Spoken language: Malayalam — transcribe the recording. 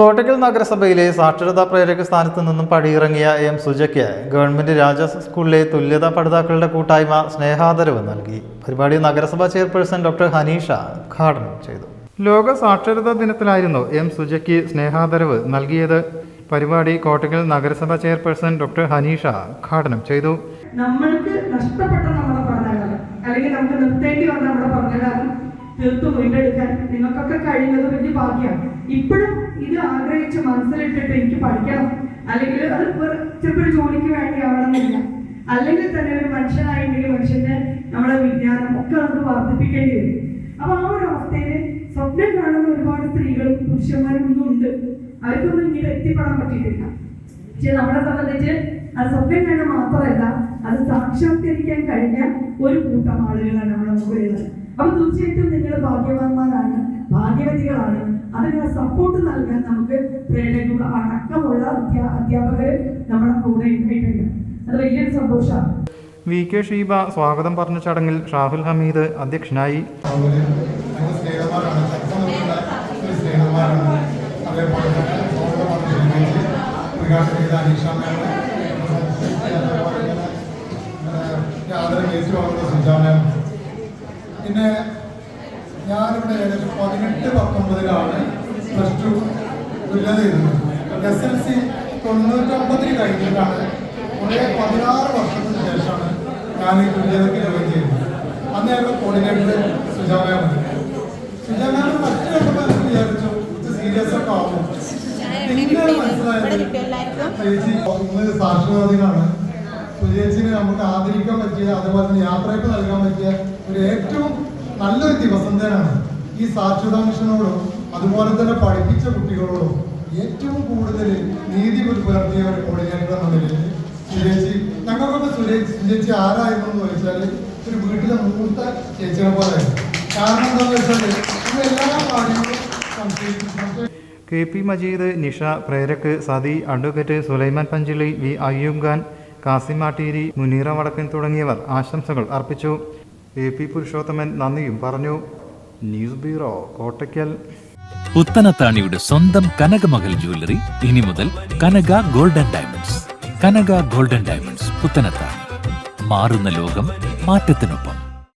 കോട്ടക്കൽ നഗരസഭയിലെ സാക്ഷരതാ പ്രേരക സ്ഥാനത്ത് നിന്നും പടിയിറങ്ങിയ എം സുജയ്ക്ക് ഗവൺമെന്റ് രാജാസ് സ്കൂളിലെ തുല്യതാ പഠിതാക്കളുടെ കൂട്ടായ്മ സ്നേഹാദരവ് നൽകി. പരിപാടി നഗരസഭാ ചെയർപേഴ്സൺ ഡോക്ടർ ഹനീഷ ഉദ്ഘാടനം ചെയ്തു. ലോക സാക്ഷരതാ ദിനത്തിലായിരുന്നു എം സുജയ്ക്ക് സ്നേഹാദരവ് നൽകിയത്. പരിപാടി കോട്ടക്കൽ നഗരസഭാ ചെയർപേഴ്സൺ ഡോക്ടർ ഹനീഷ ഉദ്ഘാടനം ചെയ്തു. നമ്മൾക്ക് നഷ്ടപ്പെട്ട നമ്മുടെ അല്ലെങ്കിൽ നമുക്ക് നിർത്തേണ്ടി വന്ന നമ്മുടെ തീർത്തും വീണ്ടെടുക്കാൻ നിങ്ങൾക്കൊക്കെ കഴിയുന്നത് വലിയ ഭാഗ്യമാണ്. ഇപ്പോഴും ഇത് ആഗ്രഹിച്ച് മനസ്സിലിട്ടിട്ട് എനിക്ക് പഠിക്കണം. അല്ലെങ്കിൽ അത് ചിലപ്പോൾ ഒരു ജോലിക്ക് വേണ്ടി ആവണമെന്നില്ല അല്ലെങ്കിൽ തന്നെ ഒരു മനുഷ്യനായിട്ടുണ്ടെങ്കിൽ മനുഷ്യന്റെ നമ്മുടെ വിജ്ഞാനം ഒക്കെ നമുക്ക് വർദ്ധിപ്പിക്കേണ്ടി വരും. അപ്പൊ ആ ഒരു അവസ്ഥയിൽ സ്വപ്നം കാണുന്ന ഒരുപാട് സ്ത്രീകളും പുരുഷന്മാരും ഒന്നും ഉണ്ട്. അവർക്കൊന്നും ഇങ്ങനെ എത്തിപ്പെടാൻ പറ്റിയിട്ടില്ല. പക്ഷെ നമ്മളെ സംബന്ധിച്ച് അത് സ്വപ്നം കണ്ട് മാത്രമല്ല അത് സാക്ഷാത്കരിക്കാൻ കഴിഞ്ഞ ഒരു കൂട്ടം ആളുകളാണ് നമ്മുടെ മുകളിലുള്ളത് അപ്പൊ തീർച്ചയായിട്ടും നിങ്ങൾ ഭാഗ്യവാന്മാരാണ് ഭാഗ്യവതികളാണ്. അതിനുള്ള സപ്പോർട്ട് നൽകാൻ നമുക്ക് പ്രേരണയുള്ള അടക്കമുള്ള അധ്യാ- അധ്യാപകർ നമ്മുടെ കൂടെ ഉണ്ടായിട്ടുണ്ട് അത് വലിയൊരു സന്തോഷമാണ് വി കെ ഷീബ സ്വാഗതം പറഞ്ഞ ചടങ്ങിൽ ഷാഹുൽ ഹമീദ് അധ്യക്ഷനായി. അവർ പിന്നെ ഞാനിവിടെ ഏകദേശം പതിനെട്ട് പത്തൊമ്പതിലാണ് പ്ലസ് ടു തുല്യത ചെയ്തത് എസ് എൽ സി തൊണ്ണൂറ്റൊമ്പതിൽ കഴിഞ്ഞിട്ടാണ് കുറേ പതിനാറ് വർഷത്തിന് ശേഷമാണ് ഞാൻ ഈ തുല്യതയ്ക്ക് ജോയിൻ ചെയ്തത് അന്ന് ഞങ്ങൾ കോർഡിനേറ്റർ സുജാമയാണ് സുജാമയാണ് മറ്റു കണ്ടപ്പോൾ വിചാരിച്ചു സീരിയസ് ഒക്കെ ആവും. ചേച്ചി ദിനമാണ് സുചേച്ചിനെ നമുക്ക് ആദരിക്കാൻ പറ്റിയ അതുപോലെ തന്നെ യാത്രയ്ക്ക് നൽകാൻ പറ്റിയ ഒരു ഏറ്റവും നല്ലൊരു ദിവസം തന്നെയാണ് ഈ സാക്ഷരതാ മിഷനോടും അതുപോലെ തന്നെ പഠിപ്പിച്ച കുട്ടികളോടും ഏറ്റവും കൂടുതൽ നീതി പുലർത്തിയ ഒരു കോർഡിനേറ്റർ എന്ന സുരേച്ചി. ഞങ്ങൾക്കൊക്കെ സുരേഷ് സുരേഷി ആരായിരുന്നു എന്ന് ചോദിച്ചാൽ ഒരു വീട്ടിലെ മൂത്ത ചേച്ചിയെ പോലെ കാരണം എന്താണെന്ന് വെച്ചാൽ ഇത് എല്ലാ കാര്യങ്ങളും കെ പി മജീദ് നിഷ പ്രേരക്ക് സതി അഡ്വക്കേറ്റ് സുലൈമാൻ പഞ്ചിളി വി അയ്യൂബ് ഖാൻ കാസിം മാട്ടീരി മുനീറ വടക്കൻ തുടങ്ങിയവർ ആശംസകൾ അർപ്പിച്ചു. എ പി പുരുഷോത്തമൻ നന്ദിയും പറഞ്ഞു ന്യൂസ് ബ്യൂറോ കോട്ടയ്ക്കൽ. പുത്തനത്താണിയുടെ സ്വന്തം കനകമകൽ ജ്വല്ലറി ഇനി മുതൽ Kanaka golden diamonds. Kanaka golden diamonds Puthanathani. മാറുന്ന ലോകം മാറ്റത്തിനൊപ്പം.